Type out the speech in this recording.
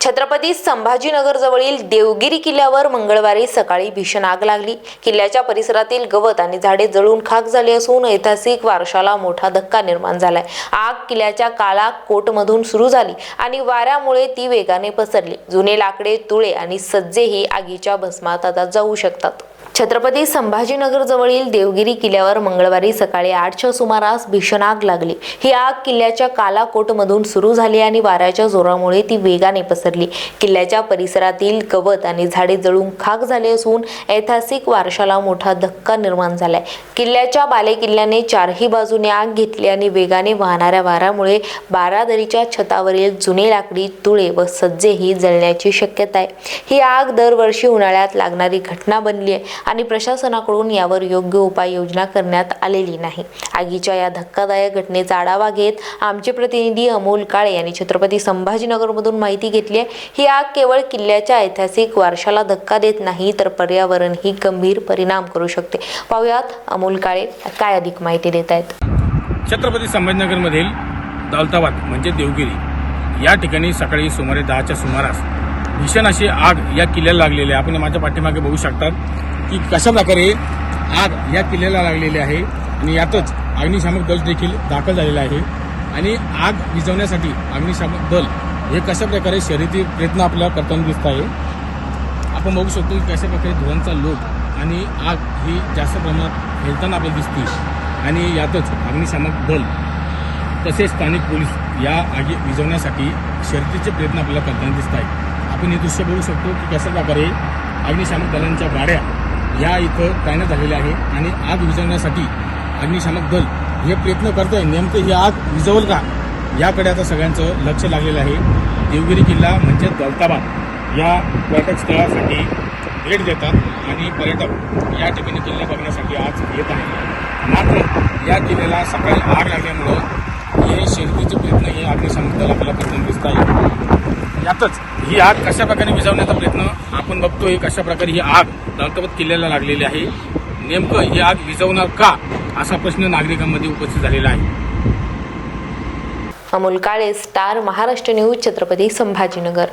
छत्रपती संभाजीनगर जवळील देवगिरी किल्ल्यावर मंगळवारी सकाळी भीषण आग लागली. किल्ल्याच्या परिसरातील गवत आणि झाडे जळून खाक झाली असून ऐतिहासिक वारशाला मोठा धक्का निर्माण झालाय. आग किल्ल्याच्या काला कोटमधून सुरू झाली आणि वाऱ्यामुळे ती वेगाने पसरली. जुने लाकडे तुळे आणि सज्जेही आगीच्या भस्मात आता जाऊ शकतात. छत्रपती संभाजीनगर जवळील देवगिरी किल्ल्यावर मंगळवारी सकाळी आठच्या सुमारास भीषण आग लागली. ही आग किल्ल्याच्या कालाकोटमधून सुरू झाली आणि वाऱ्याच्या जोरामुळे ती वेगाने पसरली. किल्ल्याच्या परिसरातील गवत आणि झाडे जळून खाक झाले असून ऐतिहासिक वारशाला मोठा धक्का निर्माण झालाय. किल्ल्याच्या बालेकिल्ल्याने चारही बाजूने आग घेतली आणि वेगाने वाहणाऱ्या वाऱ्यामुळे बारादरीच्या छतावरील जुने लाकडी तुळे व सज्जेही जळण्याची शक्यता आहे ही आग दरवर्षी उन्हाळ्यात लागणारी घटना बनली आहे आणि प्रशासनाकडून यावर योग्य उपाययोजना करण्यात आलेली नाही. आगीच्या या धक्कादायक घटनेचा आढावा घेत आमचे प्रतिनिधी अमोल काळे यांनी छत्रपती संभाजीनगरमधून माहिती घेतली आहे. ही आग केवळ किल्ल्याच्या ऐतिहासिक वारशाला धक्का देत नाही तर पर्यावरणही गंभीर परिणाम करू शकते. पाहुयात अमोल काळे काय अधिक माहिती देत आहेत. छत्रपती संभाजीनगरमधील दौलताबाद म्हणजे देवगिरी या ठिकाणी सकाळी सुमारे दहाच्या सुमारास भीषण अशी आग या किल्ल्याला लागलेली आहे. आपण माझ्या पाठीमागे बघू शकतात की कशा प्रकारे आग या किल्ल्याला लागलेली आहे आणि यातच अग्निशामक दल देखील दाखल झालेला आहे. आणि आग विझवण्यासाठी अग्निशामक दल हे कशा प्रकारे शर्यती प्रयत्न आपल्याला करताना दिसत आहे? आपण बघू शकतो की कशा प्रकारे धुरांचा लोट आणि आग ही जास्त प्रमाणात फैलताना आपल्याला दिसते. आणि यातच अग्निशामक दल तसेच स्थानिक पोलीस या आगी विझवण्यासाठी शर्यतीचे प्रयत्न आपल्याला करताना दिसत आहेत. आपण हे दृश्य बघू शकतो की कशा प्रकारे अग्निशामक दलांच्या गाड्या या इथं तैनात झालेल्या आहे आणि आग विझवण्यासाठी अग्निशामक दल हे प्रयत्न करत आहे नेमकं ही आग विझवल का? याकडे आता सगळ्यांचं लक्ष लागलेलं आहे. देवगिरी किल्ला म्हणजे दलताबाद या पर्यटक स्थळासाठी भेट देतात आणि पर्यटक या ठिकाणी किल्ला बघण्यासाठी आज येत आहेत. मात्र या किल्ल्याला सकाळी आग लागल्यामुळं हे शेतीचे प्रयत्न हे अग्निशमनदल आपल्याला प्रयत्न दिसत आहे. यातच ही आग कशा प्रकारे विझवण्याचा प्रयत्न आपण बघतोय कशा प्रकारे ही आग दलताबाद किल्ल्याला लागलेली आहे? नेमकं ही आग विझवणार का? असा प्रश्न नागरिकांमध्ये उपस्थित झालेला आहे. Amol Kale star Maharashtra news Chhatrapati Sambhajinagar.